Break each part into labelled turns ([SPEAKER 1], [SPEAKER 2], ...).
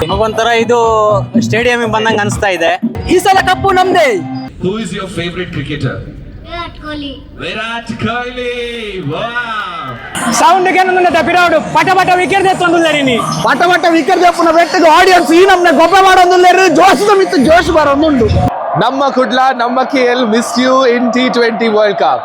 [SPEAKER 1] ನಮಗೊಂಥರ ಇದು ಸ್ಟೇಡಿಯಂ ಬಂದಂಗ ಅನಿಸ್ತಾ ಇದೆ.
[SPEAKER 2] ಈ ಸಲ ಕಪ್ಪು ನಮ್ದೇ.
[SPEAKER 3] Who is your favourite cricketer Virat Kohli.
[SPEAKER 2] Virat ಸೌಂಡ್ಗೆ ನನ್ನ ದಪಿರಾಡು ಪಟ ಪಟ ವಿಕೆಟ್ ದೇತೊಂದುಲ್ಲರಿ
[SPEAKER 4] ನೀ. ಪಟ ಪಟ ವಿಕೆಟ್ ದೇಪುನ ಬೆಟ್ಟದ ಆಡಿಯನ್ಸ್ ಈ ನಮ್ಮನ್ನ ಗೊಬ್ಬೆ ಮಾಡೋದಿಲ್ಲರಿ ಜೋಶದ ಮಿತ್ತು ಜೋಶ್ ಬರೋದುಂಡು
[SPEAKER 5] ನಮ್ಮ ಕುಡ್ಲ ನಮ್ಮ
[SPEAKER 4] KL miss
[SPEAKER 2] you in T twenty world cup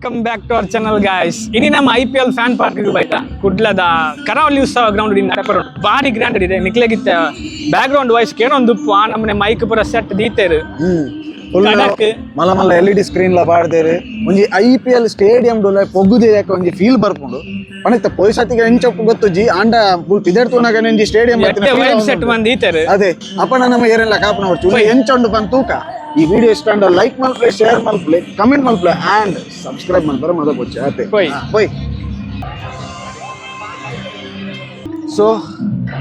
[SPEAKER 2] welcome
[SPEAKER 3] back to
[SPEAKER 2] our channel guys ಇನಿ ನಮ್ಮ I P L fan park ಬೈಟ ಕುಡ್ಲದ ಕರಾವಳಿ ಉತ್ಸವ ಗ್ರೌಂಡ್ ನಡಪರು ಭಾರಿ ಗ್ರ್ಯಾಂಡ್ ಇದೆ ನಿಕ್ಲೆಗಿತ್ತ ಬ್ಯಾಕ್ ಗ್ರೌಂಡ್ ವಾಯ್ಸ್ ಒಂದು ಆ ನಮ್ಮನೆ ಮೈಕ್ ಪೂರ ಸೆಟ್ ದೀತೇರು
[SPEAKER 4] ಮಲ್ಲ ಮಲ್ಲ ಎಲ್ ಇ ಡಿ ಸ್ಕ್ರೀನ್ ಲ ಪಾಡ್ದೇರು ಒಂಜಿ ಐ ಪಿ ಎಲ್ ಸ್ಟೇಡಿಯಂ ಡೋಲ ಪೊಗ್ಗುದೆ ಯಾಕೆ ಒಂಜಿ ಫೀಲ್ ಬರ್ಪುಂಡು ಪಣಕ್ತ ಪೊಯ್ಸತಿಗೆ ಎಂಚಪ್ಪು ಗೊತ್ತುಜಿ ಆಂಡ ಫುಲ್ ಪಿದೆಡ್ ತೂನಾಗ ಒಂಜಿ ಸ್ಟೇಡಿಯಂ
[SPEAKER 2] ಸೆಟ್ ಮಂದಿ ದೀತೇರು
[SPEAKER 4] ಅದೇ. ಅಪ್ಪನ ನಮ್ಮ ಏರೆಲ್ಲ ಕಾಪನ ಬರ್ಚು ಎಂಚೊಂಡು ಬಂದು ತೂಕ. ಈ ವಿಡಿಯೋ ಇಷ್ಟ ಅಂಡ ಲೈಕ್ ಮಲ್ಪ್ಲೆ ಶೇರ್ ಮಲ್ಪ್ಲೆ ಕಮೆಂಟ್ ಮಲ್ಪ್ಲೆ ಆ್ಯಂಡ್ ಸಬ್ಸ್ಕ್ರೈಬ್ ಮಲ್ಪರ ಮದ ಕೊಚ್ಚೆ. ಅತ್ತೆ
[SPEAKER 2] ಪೊಯ್.
[SPEAKER 4] ಪೊಯ್ ಸೊ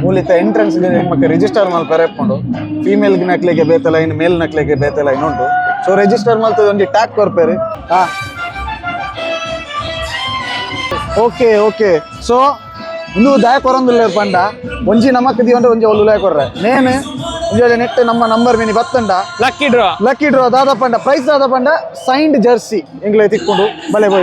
[SPEAKER 4] ಮೂಲತ ಎಂಟ್ರೆನ್ಸ್ ನಿಮಗೆ ರಿಜಿಸ್ಟರ್ ಮಾಲ್ ಕರೆಪ್ಕೊಂಡು ಫೀಮೇಲ್ ನಕ್ಲಿಗೆ ಬೇತಲ ಇನ್ನು ಮೇಲ್ ನಕ್ಲಿಗೆ ಬೇತಲ ಇನ್ನು ಉಂಟು. ಸೊ ರಿಜಿಸ್ಟರ್ ಮಲ್ತದ ಒಂದು ಟ್ಯಾಕ್ ಕೊರ್ಪೇರಿ ಹಾ. ಓಕೆ ಓಕೆ ಸೊ ಉಂದು ದಯ ಕೊರೊಂದುಲ್ಲ ಪಂಡ. ಒಂಜಿ ನಮಕ್ ದಿ ಒಂಜಿ ಒಲ್ಲು ಲಯ ಕೊರ್ರೆ ನೇನು ಒಂಜಿ ನೆಟ್ ನಮ್ಮ ನಂಬರ್ ಮಿನಿ ಬತ್ತಂಡ.
[SPEAKER 2] ಲಕ್ಕಿ ಡ್ರಾ
[SPEAKER 4] ಲಕ್ಕಿ ಡ್ರಾ ದಾದ ಪಂಡ. ಪ್ರೈಸ್ ದಾದ ಪಂಡ ಸೈನ್ಡ್ ಜರ್ಸಿ ಎಂಗ್ಲೇ ತಿಕ್ಕೊಂಡು ಬಲೆ ಬೈ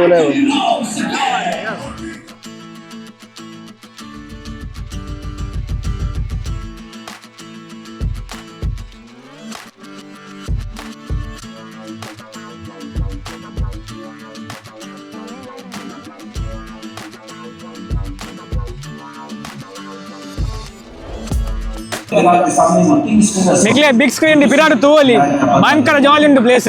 [SPEAKER 2] ನಿಕ್ಲೆ ಬಿಗ್ ಸ್ಕ್ರೀನ್ ಪಿರಾಡು ತೂವಲಿ ಭಯಂಕರ ಜಾಲಿ ಉಂಟು ಪ್ಲೇಸ್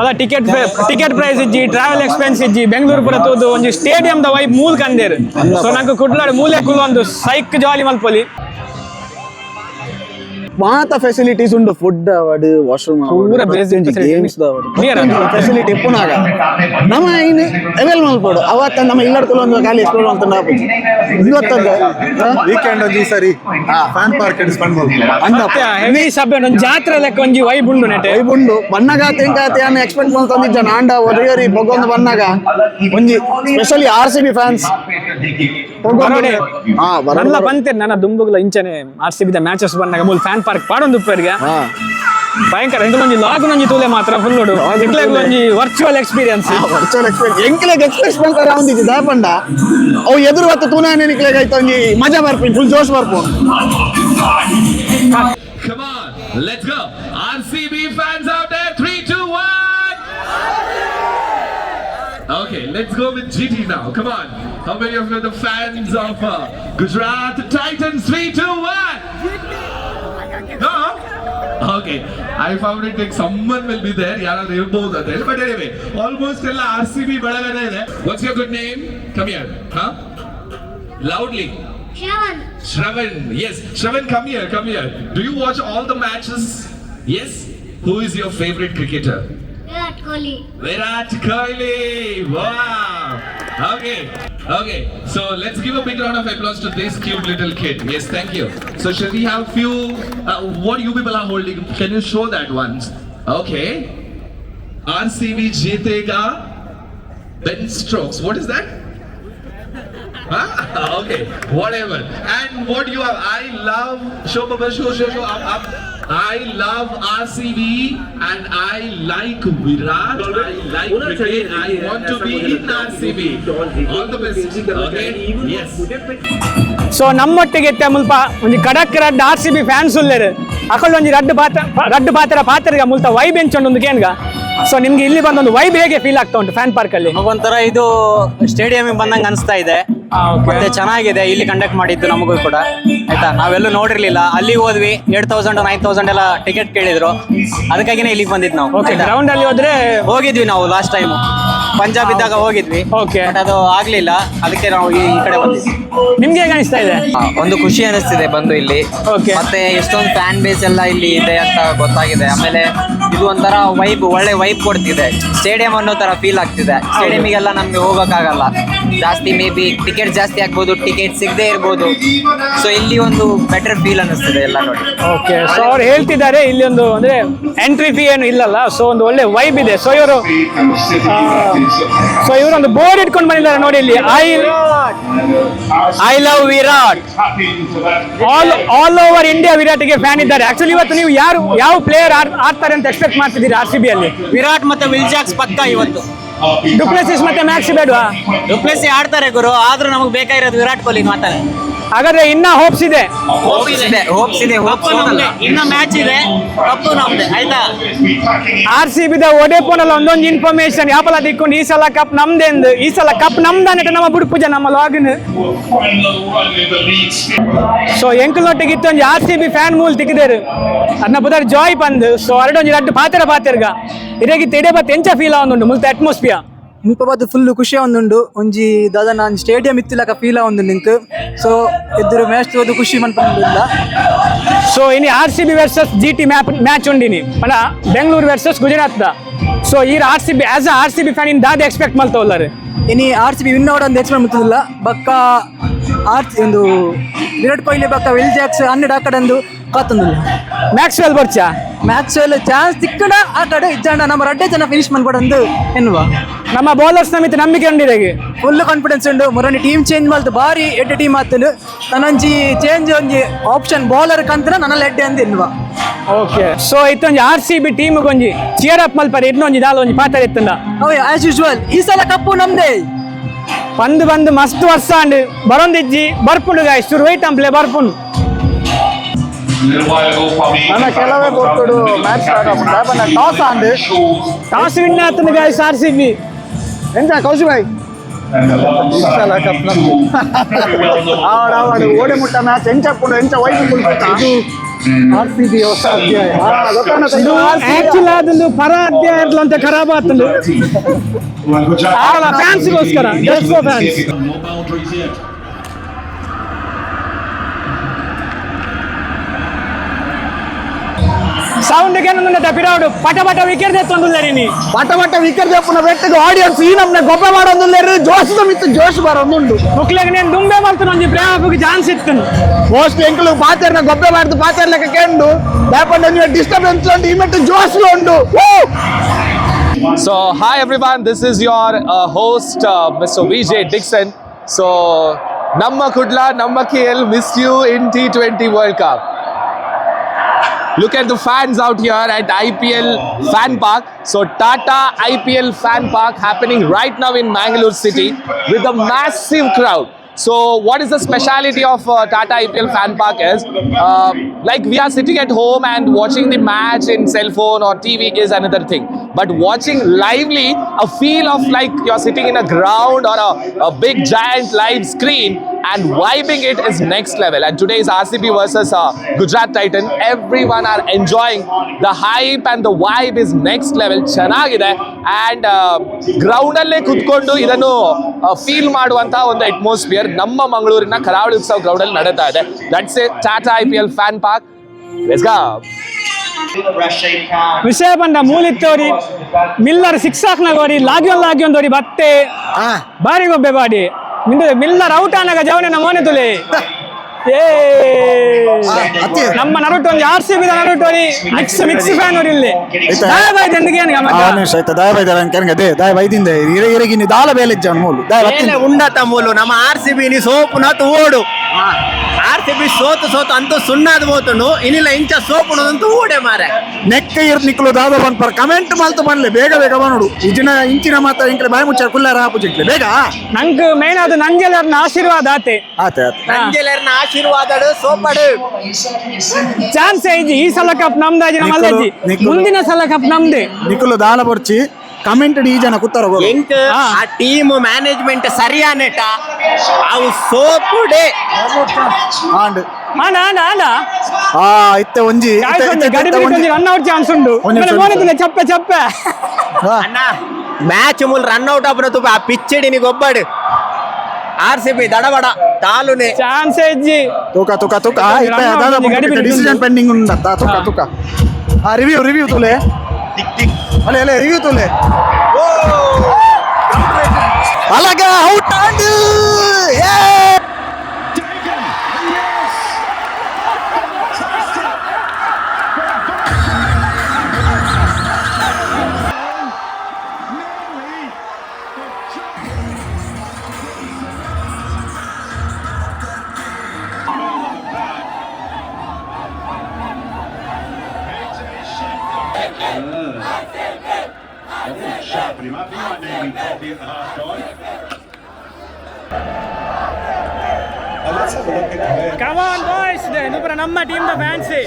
[SPEAKER 2] ಅದ ಟಿಕೆಟ್ ಟಿಕೆಟ್ ಪ್ರೈಸ್ ಇಜ್ಜಿ ಟ್ರಾವೆಲ್ ಎಕ್ಸ್ಪೆನ್ಸ್ ಇಜ್ಜಿ. ಬೆಂಗಳೂರು ಪುರ ತೂದು ಒಂಜಿ ಸ್ಟೇಡಿಯಂ ದ ವೈಬ್ ಮೂಲ್ ಕಂದೇರು ಸೊ ನಂಗೆ ಕುಡ್ಲಾಡು ಮೂಲೆ ಕುಲ್ ಒಂದು ಸೈಕ್ ಜಾಲಿ ಮಲ್ಪೊಲಿ.
[SPEAKER 4] ಮಾತ ಫೆಸಿಲಿಟೀಸ್ ಉಂಡು ಫುಡ್ ಅವಡ್ ವಾಶ್ರೂಮ್
[SPEAKER 2] ಪೂರ basic facility.
[SPEAKER 4] ಗೇಮ್ಸ್
[SPEAKER 2] Clear ಅದು.
[SPEAKER 4] ಫೆಸಿಲಿಟಿ ಎಪ್ಪುನಾಗ ನಮ್ಮ ಏನು ಅವೈಲ್ ಮಲ್ಪಡು ಅವತ್ತ ನಮ್ಮ ಇಲ್ಲಡ್ತಲು ಒಂದು ಖಾಲಿ ಎಕ್ಸ್ಪ್ಲೋರ್ ಅಂತ ನಾವು. ಇವತ್ತದ
[SPEAKER 6] ವೀಕೆಂಡ್ ಒಂಜಿ ಸರಿ ಫ್ಯಾನ್ ಪಾರ್ಕ್ ಸ್ಪೆಂಡ್ ಮಾಡ್ಬೋದು
[SPEAKER 2] ಹೆವಿ ಸಭೆ ಒಂದು ಜಾತ್ರೆ ಲೆಕ್ಕ ಒಂಜಿ ವೈಬ್ ಉಂಡು ನೆಟೆ
[SPEAKER 4] ಉಂಡು ಬಣ್ಣಗ ತೆಂಕಾತಿ ಅನ್ನ ಎಕ್ಸ್ಪೆಕ್ಟ್ ಮಾಡ್ತಂದಿದ್ದ ನಾಂಡ ಒದೆಯರಿ ಬೊಗೊಂದು ಬಣ್ಣಗ. ಒಂಜಿ specially R C B
[SPEAKER 2] fans.
[SPEAKER 4] ಹಾ
[SPEAKER 2] ನನ್ನ
[SPEAKER 4] ಬರಲ್ಲ
[SPEAKER 2] ಬಂತೇನೆ ನನ್ನ ದುಂಬುಗಳ ಇಂಚನೆ ಆರ್ ಸಿ ಬಿದ ಮ್ಯಾಚಸ್ ಬಂದಾಗ ಮೂಲ ಫ್ಯಾನ್ ಪಾರ್ಕ್ ಪಾಡೊಂದು ಉಪ್ಪರಿಗೆ ಭಯಂಕರ ಎಂಟು ಒಂಜಿ ಲಾಗ್ ಒಂಜಿ ತೂಲೆ ಮಾತ್ರ ಫುಲ್ ನೋಡು ಎಂಕ್ಲೆಗ್ ಒಂಜಿ ವರ್ಚುವಲ್ ಎಕ್ಸ್ಪೀರಿಯನ್ಸ್
[SPEAKER 4] ವರ್ಚುವಲ್ ಎಕ್ಸ್ಪೀರಿಯನ್ಸ್ ಎಂಕ್ಲೆಗ್ ಎಕ್ಸ್ಪ್ರೆಸ್ ಮಾಡ್ತಾರೆ ಅವನಿಗೆ ದಾಪಂಡ ಅವು ಎದುರು ಹೊತ್ತು ತೂನ ನೆನಕ್ಲೆಗ್ ಆಯ್ತು ಒಂಜಿ ಮಜಾ ಬರ್ಪಿ ಫುಲ್ ಜೋಶ್ ಬರ್ಪು
[SPEAKER 3] Come on, let's go. RCB fans out there, 3, 2, 1. Okay, let's go with GT now. Come on. How many of you are the fans of uh, Gujarat Titans? 3, 2, 1. Okay, I found it like someone will be there. ಯಾರಾದ್ರೂ ಇರ್ಬೋದು ಅಂತ ಹೇಳಿ but anyway, almost ಎಲ್ಲ R C B ಬಳಗನೆ ಇದೆ what's your good name come here ಹಾ loudly
[SPEAKER 7] Shravan
[SPEAKER 3] Shravan, yes. Shravan, come here, come here. Do you watch all the matches? Yes. Who is your favorite cricketer?
[SPEAKER 7] Virat Kohli
[SPEAKER 3] Virat Kohli. Wow. Okay. Okay. So let's give a big round of applause to this cute little kid. Yes, thank you. So shall we have few? Uh, what you people are holding? Can you show that once? Okay. RCB Jetega. Ben Strokes. What is that? Huh? okay, whatever. And what you have, I love, show, Baba, show, show, show, up, up. I love RCB and I like Virat. I like cricket. I want to be in RCB. All the best. Okay? Yes.
[SPEAKER 2] So ನಮ್ಮೊಟ್ಟಿಗೆ ಎತ್ತೆ ಮುಲ್ಪ ಒಂಜಿ ಕಡಕ್ ರಡ್ಡ್ R C B fans ಉಲ್ಲೇರು ಅಕಲ್ ಒಂಜಿ ರಡ್ಡ್ ಪಾತ್ರ ರಡ್ಡ್ ಪಾತ್ರ ಪಾತ್ರಗ ಮುಲ್ತ ವೈಬ್ ಎಂಚೊಂಡು ಒಂದು ಗೇನ್ಗ ಸೊ ನಿಮ್ಗೆ ಇಲ್ಲಿ ಬಂದೊಂದು ವೈಬ್ ಹೇಗೆ ಫೀಲ್ ಆಗ್ತಾ ಉಂಟು ಫ್ಯಾನ್ ಪಾರ್ಕ್ ಅಲ್ಲಿ
[SPEAKER 1] ನಮಗೊಂಥರ ಇದು ಸ್ಟೇಡಿಯಂ ಬಂದಂಗೆ ಅನಿಸ್ತಾ ಇದೆ ಮತ್ತೆ ಚೆನ್ನಾಗಿದೆ ಇಲ್ಲಿ ಕಂಡಕ್ಟ್ ಮಾಡಿದ್ದು ನಮಗೂ ಕೂಡ. ಆಯ್ತಾ? ನಾವೆಲ್ಲೂ ನೋಡಿರ್ಲಿಲ್ಲ. ಅಲ್ಲಿ ಹೋದ್ವಿ ಏಟ್ ತೌಸಂಡ್ ನೈನ್ ತೌಸಂಡ್ ಎಲ್ಲ ಟಿಕೆಟ್ ಕೇಳಿದ್ರು. ಅದಕ್ಕಾಗಿನೇ ಇಲ್ಲಿಗೆ ಬಂದಿದ್ ನಾವು.
[SPEAKER 2] ಓಕೆ? ಗ್ರೌಂಡ್ ಅಲ್ಲಿ ಹೋದ್ರೆ
[SPEAKER 1] ಹೋಗಿದ್ವಿ ನಾವು ಲಾಸ್ಟ್ ಟೈಮ್ ಪಂಜಾಬ್ ಇದ್ದಾಗ ಹೋಗಿದ್ವಿ.
[SPEAKER 2] ಓಕೆ
[SPEAKER 1] ಬಟ್ ಅದು ಆಗ್ಲಿಲ್ಲ. ಅದಕ್ಕೆ ನಾವು ಈ ಈ ಕಡೆ ಬಂದಿದ್ವಿ
[SPEAKER 2] ನಿಮ್ಗೆ ಹೇಗೆ ಅನಿಸ್ತಾ ಇದೆ?
[SPEAKER 8] ಒಂದು ಖುಷಿ ಅನಿಸ್ತಿದೆ ಬಂದು ಇಲ್ಲಿ.
[SPEAKER 2] ಓಕೆ
[SPEAKER 8] ಮತ್ತೆ ಎಷ್ಟೊಂದು ಫ್ಯಾನ್ ಬೇಸ್ ಎಲ್ಲ ಇಲ್ಲಿ ಇದೆ ಅಂತ ಗೊತ್ತಾಗಿದೆ. ಆಮೇಲೆ ಇದು ಒಂಥರ ವೈಬ್ ಒಳ್ಳೆ ವೈಬ್ ಕೊಡ್ತಿದೆ. ಸ್ಟೇಡಿಯಂ ಅನ್ನೋ ತರ ಫೀಲ್ ಆಗ್ತಿದೆ. ಸ್ಟೇಡಿಯಂಗೆಲ್ಲ ನಮ್ಗೆ ಹೋಗೋಕ್ಕಾಗಲ್ಲ. ಜಾಸ್ತಿ ಮೇ ಬಿ ಟಿಕೆಟ್ ಜಾಸ್ತಿ ಆಗ್ಬೋದು ಟಿಕೆಟ್ ಸಿಗದೆ ಇರ್ಬೋದು. ಸೊ ಇಲ್ಲಿ ಒಂದು ಬೆಟರ್ ಫೀಲ್ ಅನಿಸ್ತಿದೆ ಎಲ್ಲ ನೋಡಿ.
[SPEAKER 2] ಓಕೆ ಸೊ ಅವ್ರು ಹೇಳ್ತಿದ್ದಾರೆ, ಇಲ್ಲಿ ಒಂದು ಅಂದ್ರೆ ಎಂಟ್ರಿ ಫೀ ಏನು ಇಲ್ಲಲ್ಲ ಸೊ ಒಂದು ಒಳ್ಳೆ ವೈಬ್ ಇದೆ. ಸೊ ಇವರು ಸೊ ಇವರು ಒಂದು ಬೋರ್ಡ್ ಇಟ್ಕೊಂಡು ಬಂದಿದ್ದಾರೆ ನೋಡಿ ಇಲ್ಲಿ. I I love Virat all all over India ವಿರಾಟ್ಗೆ fan ಇದ್ದಾರೆ. ಆಕ್ಚುಲಿ ಇವತ್ತು ನೀವು ಯಾರು, ಯಾವ ಪ್ಲೇಯರ್ ಆಡ್ತಾರೆ ಅಂತ ಎಕ್ಸ್ಪೆಕ್ಟ್ ಮಾಡ್ತಿದ್ದೀರಿ ಆರ್ ಸಿ ಬಿ ಅಲ್ಲಿ?
[SPEAKER 1] ವಿರಾಟ್ ಮತ್ತೆ ವಿಲ್ಜಾಕ್ಸ್ ಪಕ್ಕ ಇವತ್ತು.
[SPEAKER 2] ಡುಪ್ಲೆಸಿಸ್ ಮತ್ತೆ ಮ್ಯಾಕ್ಸ್ ಬೇಡವಾ?
[SPEAKER 1] ಡುಪ್ಲೆಸಿ ಆಡ್ತಾರೆ ಗುರು ಆದ್ರೂ ನಮಗೆ ಬೇಕಾಗಿರೋದು ವಿರಾಟ್ ಕೊಹ್ಲಿ ಮಾತಾನೆ
[SPEAKER 2] ಹಾಗಾದ್ರೆ ಇನ್ನ ಹೋಪ್ಸ್ ಇದೆ.
[SPEAKER 8] ಹೋಪ್ಸ್ ಇದೆ. ಹೋಪ್ಸ್ ಇದೆ
[SPEAKER 1] ಇನ್ನ ಮ್ಯಾಚ್ ಇದೆ. ಕಪ್ಪು ನಮ್ದೆ ಆಯ್ತಾ?
[SPEAKER 2] ಆರ್ ಸಿ ಬಿದ ಅಲ್ಲಿ ಒಂದೊಂದು ಇನ್ಫಾರ್ಮೇಶನ್ ಯಾಪಲ ತಿಕ್ಕೊಂಡು ಈ ಸಲ ಕಪ್ ನಮ್ದೆಂದು ಈ ಸಲ ಕಪ್ ನಮ್ದಾನೆ ನಮ್ಮ ಬುಡು ಪೂಜೆ ನಮ್ಮ ಲಾಗಿನ್ ಸೊ ಎಂಕಲ್ನೊಟ್ಟಿಗೆ ಇತ್ತೊಂದು ಆರ್ ಸಿ ಬಿ ಫ್ಯಾನ್ ಮೂಲ್ ತಿಕ್ಕಿದೇರು ಅದನ್ನ ಬುದಾರ್ ಜಾಯ್ ಬಂದು ಸೊ ಅರಡೊಂದು ರಡ್ಡು ಪಾತ್ರ ಪಾತೆರ್ಗ. ಇದಾಗಿತ್ತು ಇಡೇ ಬತ್ತೆ ಎಂಚ ಫೀಲ್ ಆವೊಂದುಂಡು ಮುಲ್ತ ಅಟ್ಮಾಸ್ಫಿಯರ್
[SPEAKER 9] ಇಂಕ ಬದು ಫುಲ್ ಖುಷಿ ಒಂದುಂಡು ಒಂಜಿ ನಾನು ಸ್ಟೇಡಿಯಂ ಇತ್ತಿಲಕ ಫೀಲ್ ಒಂದು ನಿಂತ ಸೊ ಎದುರು ಮ್ಯಾಚ್ ತೋದು ಖುಷಿ ಮನ್ಪಂದಿಲ್ಲ
[SPEAKER 2] ಸೊ ಇನಿ R C B versus G T map match ಉಂಡಿನಿ ಪಂಡ ಬೆಂಗಳೂರು ವರ್ಸಸ್ ಗುಜರಾತ್ ದ. ಸೊ ಈ R C B as a R C B fan ಇನ್ ದಾದ ಎಕ್ಸ್ಪೆಕ್ಟ್ ಮಲ್ತವಲ್ಲರು
[SPEAKER 9] ಇನಿ ಆರ್ ಸಿ ಬಿ ವಿನ್ ಅಂತ ಎಕ್ಸ್ಪೆಕ್ಟ್ ಮಾಡ್ತಿಲ್ಲ ಬಕ್ಕ ಆರ್ ಒಂದು ವಿರಾಟ್ ಕೊಹ್ಲಿ ಬಕ್ಕ ವಿಲ್ ಜಾಕ್ಸ್ ಹನ್ನೆರಡು ಆ ಕಡೆ ಒಂದು ಮ್ಯಾಕ್ಸ್
[SPEAKER 2] ಮ್ಯಾಕ್ಸ್ವೆಲ್ ಬರ್ಚಾ
[SPEAKER 9] ಮ್ಯಾಚ್ ಎಲ್ಲ ಚಾನ್ಸ್ ತಿಕ್ಕಡ ಆ ಕಡೆ ಇಚ್ಚಾಂಡ ನಮ್ಮ ರಡ್ಡೆ ಜನ ಫಿನಿಶ್ ಮಾಡ್ಕೊಡಂದು ಎನ್ನುವ.
[SPEAKER 2] ನಮ್ಮ ಬೌಲರ್ಸ್ ನಮಿತ್ ನಂಬಿಕೆ ಉಂಡಿರೆಗೆ
[SPEAKER 9] ಫುಲ್ ಕಾನ್ಫಿಡೆನ್ಸ್ ಉಂಡು. ಮೊರನಿ ಟೀಮ್ ಚೇಂಜ್ ಮಾಡ್ತು ಬಾರಿ ಎಡ್ಡೆ ಟೀಮ್ ಆತಲು ನನ್ನೊಂಜಿ ಚೇಂಜ್ ಒಂಜಿ ಆಪ್ಷನ್ ಬೌಲರ್ ಕಂತ್ರ ನನ್ನ ಎಡ್ಡೆ ಅಂತ ಎನ್ನುವ.
[SPEAKER 2] ಓಕೆ ಸೊ ಇತ್ತೊಂಜಿ ಆರ್ ಸಿ ಬಿ ಟೀಮ್ ಒಂಜಿ ಚಿಯರ್ ಅಪ್ ಮಲ್ಪರೆ. ಇನ್ನೊಂಜಿ ದಾಲ ಒಂಜಿ ಪಾತ್ರ ಎತ್ತಂಡ
[SPEAKER 9] ಅವೆ ಆಸ್ ಯೂಶುವಲ್ ಈ ಸಲ ಕಪ್ಪು ನಮ್ದೇ.
[SPEAKER 2] ಪಂದ್ ಬಂದು ಮಸ್ತ್ ವರ್ಷ ಅಂಡ್ ಬರೊಂದಿಜ್ಜಿ ಬರ್ಪುಂಡು ಗಾಯ್ ಶುರು ವೈಟ್ ಅಂಪ್ಲೆ ಬರ್ಪುಂಡು. ಗಾಯ್ಸ್ ಆರ್ ಸಿ ಬಿ
[SPEAKER 4] ಎಂತ ಕೌಶಿ ಬಾಯ್ ಇಷ್ಟಲ್ಲ ಕಪ್ ನಮ್ದು ಆವಡ ಆವಡ ಓಡೆ ಮುಟ್ಟ ಮ್ಯಾಚ್ ಎಂಚ ಪುಡು ಎಂಚ ವೈಟ್ ಕುಲ್ಬಿಟ್ಟ ಆರ್ ಸಿ ಬಿ ಹೊಸ ಅಧ್ಯಾಯ ಆ, ಗೊತ್ತಾನ ಇದು RCB
[SPEAKER 2] ಆಕ್ಚುಲ್ ಅದೊಂದು ಪರ ಅಧ್ಯಾಯ ಅಂತ ಖರಾಬ್ ಆತಂದು ಆಗಲ್ಲ ಫ್ಯಾನ್ಸ್ಗೋಸ್ಕರ just for fans
[SPEAKER 3] No boundaries yet.
[SPEAKER 2] ಸೌಂಡ್ಗೆ ಪಿರಾಡು ಪಟ ಪಟ ವಿಕೆಟ್ ತೆತ್ತೊಂದುಲ್ಲರಿನಿ
[SPEAKER 4] ಪಟ ಪಟ ವಿಕೆಟ್ ದೇಪುನ ಬೆಟ್ಟಗೆ ಆಡಿಯನ್ಸ್ ಈ ನಮ್ನೆ ಗೊಬ್ಬೆ ಮಾಡೋದಿಲ್ಲ ಜೋಶ್ ಮಿತ್ತು ಜೋಶ್ ಬರೋದುಂಡು
[SPEAKER 2] ಮುಕ್ಲೆಗ್ ನೀನ್ ದುಂಬೆ ಮಾಡ್ತಾನ ಒಂಜಿ ಪ್ರೇಮಕ್ಕೆ ಚಾನ್ಸ್ ಇತ್ತು
[SPEAKER 4] ಮೋಸ್ಟ್ ಎಂಕಲು ಪಾತೆರ್ನ ಗೊಬ್ಬೆ ಮಾಡ್ದು ಪಾತೆರ್ಲೆಕ್ಕ ಕೆಂಡು ದಾಪಂಡ ನೀವು ಡಿಸ್ಟರ್ಬೆನ್ಸ್ ಉಂಟು ಈ ಮೆಟ್ಟು ಜೋಶ್ ಉಂಟು
[SPEAKER 5] So, hi everyone, this is your uh, host, uh, Mr. Vijay Dixon. So, Namma Kudla, Namma Look at the fans out here at IPL Fan Park. So, Tata IPL Fan Park happening right now in Mangalore City with a massive crowd. So, what is the speciality of uh, Tata IPL Fan Park is uh, like we are sitting at home and watching the match in cell phone or TV is another thing. But watching lively, a feel of like you're sitting in a ground or a, a big giant live screen and vibing it is next level. And today is RCB versus uh, Gujarat Titan. Everyone are enjoying the hype and the vibe is next level. ಚೆನ್ನಾಗಿದೆ and ground alle ಇದನ್ನು feel feel maduvanta atmosphere atmosphere namma Karavali Utsava ಗ್ರೌಂಡಲ್ಲಿ ನಡೀತಾ ಇದೆ that's a Tata I P L fan park let's go
[SPEAKER 2] ವಿಷಯ ಬಂದ ಮೂಲಿತ್ತೋರಿ Miller six ಹಾಕ್ನಾಗೋರಿ ಲಾಗ್ಯೊಂದ್ ಲಾಗ್ಯೊಂದೋರಿ ಬತ್ತೆ ಬಾರಿ ಗೊಬ್ಬೆ ಬಾಡಿ. ನಿಂದು ಮಿಲ್ಲರ್ ಔಟ್ ಆನಾಗ ಜವನ ಮೋನೆ ತುಲೆ. ಏ. ನಮ್ಮ ನರುಟು ಒಂದು ಆರ್ ಸಿ ಬಿ ನರುಟೋರಿ ಮಿಕ್ಸ್ ಮಿಕ್ಸ್ ಫ್ಯಾನ್ ಅವ್ರು ಇಲ್ಲಿ. ಎಂದಿಗೆ ಏನು ಗಮ್ಮತ್ತ?
[SPEAKER 4] ಆನೆಶ್ ಆಯ್ತಾ. ದಾಯ ದೇ ಕೆನಗೆ ದೇ ದಾಯ ಬೈದಿಂದ ಇರ ಇರಗಿನಿ ದಾಲ ಬೇಲೆ ಜನ ಮೂಲು. ದಾಯ
[SPEAKER 1] ಉಂಡತ ಉಂಡ ತಮ್ಮೂಲು ನಮ್ಮ ಆರ್ ಸಿ ಬಿ ನಿ ಸೋಪು ನಾತು ಓಡು ಆರ್ ಸಿ ಬಿ ಸೋತು ಸೋತು ಅಂತೂ ಸುಣ್ಣಾದ ಹೋತನು ಇನ್ನಿಲ್ಲ ಇಂಚ ಸೋಪುಣದಂತೂ ಓಡೆ ಮಾರೆ.
[SPEAKER 4] ನೆಕ್ಕ ಇರ್ ನಿಕ್ಲು ದಾದ ಬಂದ್ ಪರ್ ಕಮೆಂಟ್ ಮಲ್ತು ಬನ್ಲೆ ಬೇಗ ಬೇಗ ಬನ್ನೋಡು ಇಜಿನ ಇಂಚಿನ ಮಾತ ಇಂಕ್ಲೆ ಬಾಯಿ ಮುಚ್ಚಾರ ಕುಲ್ಲಾರ ಹಾಪು ಜಿಕ್ಲೆ ಬೇಗ?
[SPEAKER 2] ನಂಗೆ ಮೇನ್ ಅದು ನಂಗೆಲ್ಲರನ್ನ ಆಶೀರ್ವಾದ ಆತೆ.
[SPEAKER 4] ಆತೆ ಆತೆ.
[SPEAKER 1] ನಂಜೆಲ್ಲರನ್ನ ಆಶೀರ್ವಾದಡು ಸೋಪಡು.
[SPEAKER 2] ಚಾನ್ಸ್ ಐಜಿ ಈ ಸಲ ಕಪ್ ನಮ್ದಾಜಿ ನಮ್ಮ
[SPEAKER 4] ನಿಕ್ಕಲು-
[SPEAKER 2] ಮುಂದಿನ ಸಲ ಕಪ್ ನಮ್ದೇ.
[SPEAKER 4] ನಿಕ್ಲು ದಾಲ ಬರ್ಚಿ. ಕಮೆಂಟ್ ಈ ಜನ ಕೂತಾರ
[SPEAKER 1] ಎಂಕ್ ಆ ಟೀಮ್ ಮ್ಯಾನೇಜ್ಮೆಂಟ್ ಸರಿಯಾನೆಟ ಅವು ಸೋಪುಡೆ
[SPEAKER 4] ಆಂಡ್
[SPEAKER 2] ಆಂಡ ಆಂಡ ಆಂಡ
[SPEAKER 4] ಆ ಇತ್ತೆ ಒಂಜಿ ಇತ್ತೆ-
[SPEAKER 2] ಗಾಯ್ಸ್
[SPEAKER 4] ಇತ್ತೆ-
[SPEAKER 2] ಗಡಿ
[SPEAKER 4] ಇತ್ತೆ
[SPEAKER 2] ಬಿಟ್ಟು
[SPEAKER 4] ಒಂಜಿ
[SPEAKER 2] ರನ್ ಔಟ್ ಚಾನ್ಸ್ ಉಂಟು
[SPEAKER 4] ಒಂದೇ
[SPEAKER 2] ಆಮೇಲೆ
[SPEAKER 4] chance.
[SPEAKER 2] ಮೋನೆ ತುಲೆ ಚಪ್ಪೆ ಚಪ್ಪೆ
[SPEAKER 4] ಹಾ.
[SPEAKER 1] ಅಣ್ಣ ಮ್ಯಾಚ್ ಮುಲ್ ರನ್ ಔಟ್ ಆಪನ ತುಪ್ಪ ಆ ಪಿಚ್ಚಡಿ ನೀ ಗೊಬ್ಬಡು ಆರ್ ಸಿ ಬಿ ದಡಬಡ ತಾಲುನೆ
[SPEAKER 2] ಚಾನ್ಸ್ ಇಜ್ಜಿ
[SPEAKER 4] ತೂಕ ತೂಕ ತೂಕ
[SPEAKER 2] Run out ఉంది, గడి పెట్టి
[SPEAKER 4] ಡಿಸಿಷನ್
[SPEAKER 2] ఉంది.
[SPEAKER 4] ಪೆಂಡಿಂಗ್ ఉందంట తూక తూక ఆ రివ్యూ రివ్యూ తులే అలే అలే ఎరుగుతుంది. అలాగా
[SPEAKER 2] out and in the van say?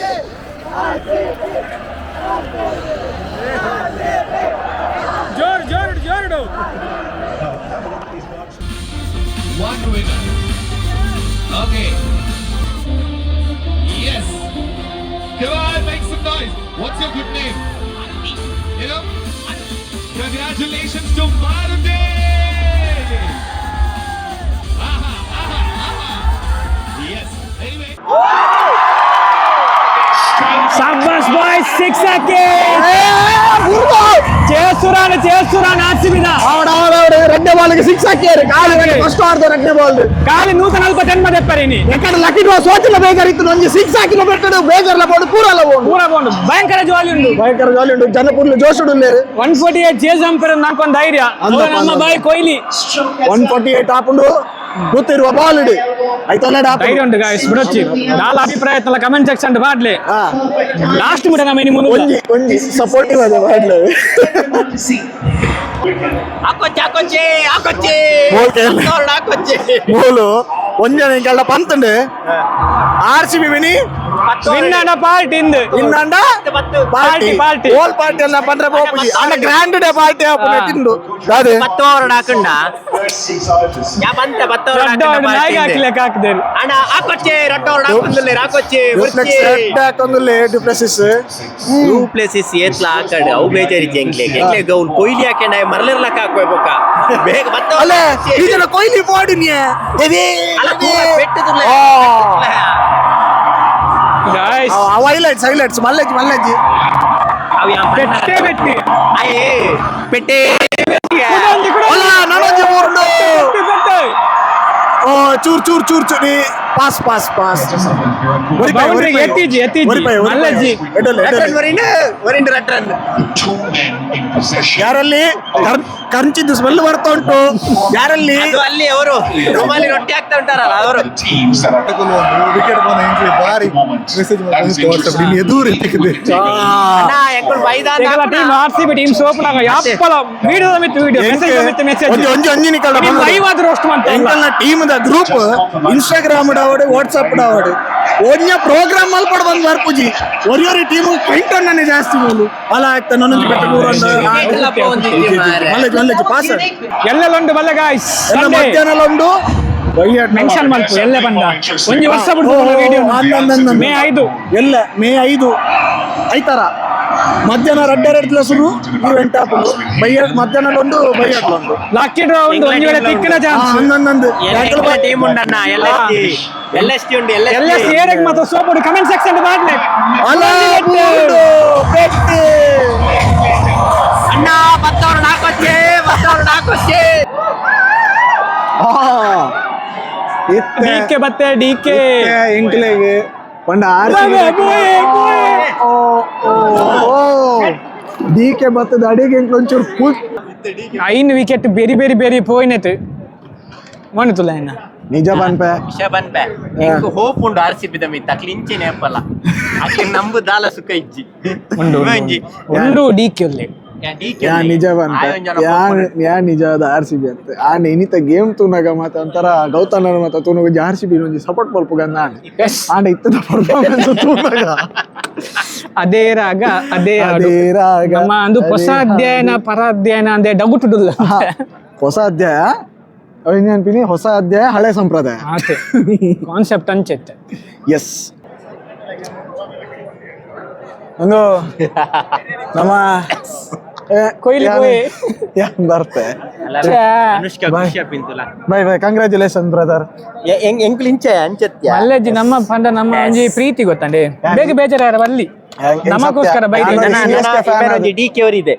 [SPEAKER 2] Jor, Jor, Jordo.
[SPEAKER 3] One winner. Okay. Yes. Come on, make some noise. What's your good name? You know? Congratulations to Marudev! Yes. Anyway.
[SPEAKER 2] Six చేస్తున్నాను చేస్తున్నాను ఆర్సీబీదా
[SPEAKER 4] ఆవిడ రెండే బాల్కి six అక్కారు కాలు first ఆడతారు రెండే ball
[SPEAKER 2] కాలు నూట నలభై జన్మ చెప్పారు
[SPEAKER 4] ఇని ఎక్కడ లక్కీ డ్రా సోచల బేకర్ ఇతను ಒಂಜಿ ಸಿಕ್ಸ್ ಹಾಕಿನ ಬಿಟ್ಟಡು ಬೇಜಾರ್ಲ ಬೋಡು ಪೂರಲ್ಲ ಬೋಡು
[SPEAKER 2] ಪೂರ ಬೋಡು ಭಯಂಕರ ಜಾಲಿ ಉಂಡು
[SPEAKER 4] ಭಯಂಕರ ಜಾಲಿ ಉಂಡು ಜನ ಪುರ್ಲು ಜೋಶುಡು ಉಲ್ಲೇರು
[SPEAKER 2] ಒನ್ ಫೋರ್ಟಿ ಏಟ್ ಜೇಸ್ ಅಂಪರ್ ನಾಲ್ಕೊಂದು ಧೈರ್ಯ ನಮ್ಮ ಬಾಯಿ ಕೊಹ್ಲಿ
[SPEAKER 4] ಒನ್ ಫೋರ್ಟಿ ಏಟ್ ಹಾಕೊಂಡು ಗೊತ್ತಿರುವ ಬಾಲ್ ಇಡಿ
[SPEAKER 2] ಧೈರ್ಯ ಉಂಟು ಗಾಯ್ಸ್ ಬಿಡೊಚ್ಚಿ ನಾಲ್ ಅಭಿಪ್ರಾಯ ಇತ್ತಲ್ಲ ಕಮೆಂಟ್ ಸೆಕ್ಷನ್ ಬಾಡ್ಲಿ
[SPEAKER 4] ಹಾ
[SPEAKER 2] ಲಾಸ್ಟ್ ಬಿಡ ನಮ್ಮ ಇನಿ ಮುಂದೆ
[SPEAKER 4] ಒಂಜಿ ಒಂಜಿ ಸಪೋರ್ಟಿವ್ ಅದ ಬಾಡ್ಲು
[SPEAKER 1] ಹಾಕೊಚ್ಚಿ ಹಾಕೊಚ್ಚಿ ಹಾಕೊಚ್ಚಿ
[SPEAKER 4] ಓಕೆ.
[SPEAKER 1] ಹಾಕೊಚ್ಚಿ
[SPEAKER 4] ಮೂಲು ಒಂಜನ ಕೆಲ ಪಂತಂಡು ಆರ್ ಸಿ ಬಿ ವಿನಿ
[SPEAKER 2] ವಿನ್ನಡ ಪಾರ್ಟಿ ಇಂದು
[SPEAKER 4] ಇನ್ನಂಡ
[SPEAKER 2] ಪಾರ್ಟಿ, ಪಾರ್ಟಿ.
[SPEAKER 4] ಓಲ್ ಪಾರ್ಟಿ ಅಲ್ಲ ಪಂಡ್ರೆ ಪೋಪುಜಿ ಅಣ್ಣ ಗ್ರ್ಯಾಂಡ್ ಡೇ ಪಾರ್ಟಿ ಆಪುನೆ ತಿಂದು ಅದೇ
[SPEAKER 1] பத்து ஓவர் ಹಾಕೊಂಡ ಯಾ ಬಂತ ಪತ್ತು ಓವರ್
[SPEAKER 2] ದೊಡ್ಡ
[SPEAKER 1] ಹಾಕೊಂಡ
[SPEAKER 2] ನಾಯಿಗೆ ಹಾಕ್ಲಿಕ್ಕೆ ಹಾಕಿದ್ದೇವೆ
[SPEAKER 1] ಅಣ್ಣ ಹಾಕೊಚ್ಚಿ ರೊಟ್ಟ ಓವರ್ ಹಾಕೊಂದಿಲ್ಲ ಹಾಕೊಚ್ಚಿ
[SPEAKER 4] ಹಾಕೊಂದುಲ್ಲೆ ಡಿಪ್ರೆಸಿಸ್
[SPEAKER 1] ಟೂ ಪ್ಲೇಸಸ್ ಏತ್ಲ ಹಾಕಂಡು ಅವು ಬೇಜಾರಿತಿ ಎಂಗ್ಲೆಗೆ ಎಂಗ್ಲೆಗೆ ಅವ್ನು ಕೊಯ್ಲಿ ಹಾಕೊಂಡ ಮರಲಿರ್ಲಕ್ಕ ಹಾಕ್ಬೇಕ ಬೇಗ ಮತ್ತೆ
[SPEAKER 4] ಅಲ್ಲ ಇದನ್ನ ಕೊಯ್ಲಿ ಬಾಡಿ ನೀ ಎದೇ
[SPEAKER 2] ಗಾಯ್ಸ್
[SPEAKER 4] ಹೈಲೈಟ್ಸ್ ಹೈಲೈಟ್ಸ್ ಮಲ್ಲಜ್ಜಿ ಮಲ್ಲಜ್ಜಿ
[SPEAKER 2] ಬೆಟ್ಟೆ ಬೆಟ್ಟಿ
[SPEAKER 1] ಪೆಟ್ಟೆ
[SPEAKER 4] ಅಲ್ಲ ನನೊಂಜಿ ಮೂರ್ಡು
[SPEAKER 2] ಬೆಟ್ಟೆ
[SPEAKER 4] ಓ ಚೂರ್ ಚೂರ್ ಚೂರ್ ಚೂರಿ ಪಾಸ್ ಪಾಸ್ ಪಾಸ್. ಯಾರಲ್ಲಿ? ಕರ್ಚಿದ್ದು ಸ್ಮೆಲ್ ಬರ್ತಾ ಉಂಟು. ಯಾರಲ್ಲಿ?
[SPEAKER 1] ಅಲ್ಲಿ ಅವರು. ರುಮಾಲಿ ರೊಟ್ಟಿ ಹಾಕ್ತಾ ಉಂಟಾರಲ್ಲ ಅವರು.
[SPEAKER 6] ಬಾರಿ ಎದುರು
[SPEAKER 1] ಅಣ್ಣ ಎಂಕುಲ್ ಬೈದ
[SPEAKER 2] ತೆಗಲ team R C B team ಸೋಪನಾಗ ಯಾಪ್ಪಲ ವಿಡಿಯೋ ಮಿತ್ತು ವಿಡಿಯೋ ಮೆಸೇಜ್ ಮಿತ್ತು ಮೆಸೇಜ್
[SPEAKER 4] ಒಂಜಿ
[SPEAKER 2] ಲೈವ್ ಆದ್ರೂ ಮಂತ
[SPEAKER 4] ಎಂಕಲ್ನ ಟೀಮ್ ದ ಗ್ರೂಪ್ ಇನ್ಸ್ಟಾಗ್ರಾಮ್ ಡಾವಡೆ ವಾಟ್ಸಪ್ ಡಾವಡೆ ಒಂದ್ಯ ಪ್ರೋಗ್ರಾಮ್ ಮಲ್ಪಡ ಬಂದ್ ಬರ್ಪುಜಿ ಒರಿಯೊರಿ ಟೀಮ್ ಕೈಟೊಣ್ಣನೆ ಜಾಸ್ತಿ ಮೂಲು ಅಲ್ಲ ಆಗ್ತಾ ನನ್ನೊಂದು ಬೆಟ್ಟ ಮೂರು ಮಲ್ಲಜಿ ಮಲ್ಲಜಿ ಪಾಸ್
[SPEAKER 2] ಎಲ್ಲೆಲ್ಲ ಬಲ್ಲ ಗಾಯ್ಸ್
[SPEAKER 4] ಎಲ್ಲ ಮಧ್ಯಾಹ್ನ ಉಂಡು
[SPEAKER 2] ಮೆನ್ಷನ್ ಮಲ್ಪು ಎಲ್ಲ ಬಂದ ಒಂಜಿ ವರ್ಷ ವಿಡಿಯೋ ಮೇ ಐದು
[SPEAKER 4] ಎಲ್ಲ ಮೇ ಐದು ಐತಾರ ಮಧ್ಯಾಹ್ನ ರೆಡ್ ಎರಡು ಇವೆಂಟ್ ಹಾಕೊಂಡು ಬೈಯ ಮಧ್ಯಾಹ್ನ ಒಂದು ಒಂದು
[SPEAKER 2] ಲಕ್ಕಿ ಡ್ರಾ ಒಂದು ಒಂಜಿ ವೇಳೆ ತಿಕ್ಕಿನ ಚಾನ್ಸ್
[SPEAKER 4] ಹನ್ನೊಂದು
[SPEAKER 1] ಟೀಮ್ ಉಂಡಣ್ಣ ಎಲ್ ಎಸ್ ಟಿ ಎಲ್
[SPEAKER 2] ಎಲ್ಲ
[SPEAKER 1] ಎಸ್
[SPEAKER 2] ಕಮೆಂಟ್ ಸೆಕ್ಷನ್ ಮಾಡ್ಲಿ
[SPEAKER 4] ಅಲ್ಲ.
[SPEAKER 1] ಅಣ್ಣ ಬತ್ತವ್ರು ಬತ್ತವ್ರು.
[SPEAKER 2] ಡಿ ಕೆ ಬತ್ತೆ ಡಿ ಕೆ.
[SPEAKER 4] ಇತ್ತೆ ಒಂದು ಪಂಡ ಆರ್ ಡಿ ಕೆ ಅಡಿಗೆ ಒಂಚೂರು ಫುಲ್
[SPEAKER 2] ಐನ್ ವಿಕೆಟ್ ಬೇರೆ ಬೇರೆ ಬೇರೆ ಪೋಯ್ನೆತ್ ಮಣಿತುಲ ಇನ್ನ.
[SPEAKER 4] ನಿಜ ಬನ್ಪೆ.
[SPEAKER 1] ಶಬನ್ ಬನ್ಪೆ. ಇಂಕು ಹೋಪ್ ಉಂಡು ಆರ್ ಸಿ ಬಿದ ಮಿತ್ತ ಕ್ಲಿಂಚಿ ನೇಪಲ್ಲ ಅಕ್ಕಿ ನಂಬು ದಾಲ ಸುಖ ಇಜ್ಜಿ.
[SPEAKER 2] ಉಂಡು
[SPEAKER 1] ಡಿಕೆ
[SPEAKER 2] ಉಂಡು. ಡಿ ಕೆ
[SPEAKER 1] ಯಾ ಡಿ ಕೆ
[SPEAKER 4] ಯಾ ನಿಜ ಬನ್ಪೆ ಯಾ ಯಾ ನಿಜವಾದ ಆರ್ ಸಿ ಬಿ ಅಂತ. ಆನೆ ಇನಿತ ಗೇಮ್ ತೂನಗ ಮಾತ ಒಂಥರ ಗೌತಮ್ ಮಾತ ತೂನಗ ಆರ್ ಸಿ ಬಿ ಒಂಜಿ ಸಪೋರ್ಟ್ ಮಲ್ಪುಗಂದ ಆನೆ ಆಂಡ ಇತ್ತದ ಪರ್ಫಾರ್ಮೆನ್ಸ್ ತೂನಾಗ.
[SPEAKER 2] ಅದೇ ರಾಗ ಅದೇ
[SPEAKER 4] ಅದೇ ರಾಗ.
[SPEAKER 2] ನಮ್ಮ ಅಂದು ಹೊಸ ಅಧ್ಯಯನ ಪರ ಅಧ್ಯಯನ ಅಂದೆ ಡಗುಟುಡುಲ್ಲ
[SPEAKER 4] ಹಾ, ಹೊಸ ಅಧ್ಯಾಯ. ಅವ್ ಇನ್ನೇನ್ ಹೊಸ ಅಧ್ಯಾಯ ಹಳೆ ಸಂಪ್ರದಾಯ.
[SPEAKER 2] ಕಾನ್ಸೆಪ್ಟ್ ಅಂಚೆತ್ತೆ.
[SPEAKER 4] ಎಸ್ ಒಂದು ನಮ್ಮ ಯಾನ್? ಬರ್ತೆ? ಬೈ ಬೈ ಕಂಗ್ರ್ಯಾಚುಲೇಷನ್ ಬ್ರದರ್
[SPEAKER 2] ಅಲ್ಲಜ್ಜಿ ನಮ್ಮ ಪಂಡ ನಮ್ಮ ಒಂಜಿ ಪ್ರೀತಿ ಗೊತ್ತಂಡೆ. ಬೇಗ ಬೇಜಾರ ಅಲ್ಲಿ ನಮಗೋಸ್ಕರ ಬೈ
[SPEAKER 4] ಡಿ ಕೆ ಅವರಿದೆ.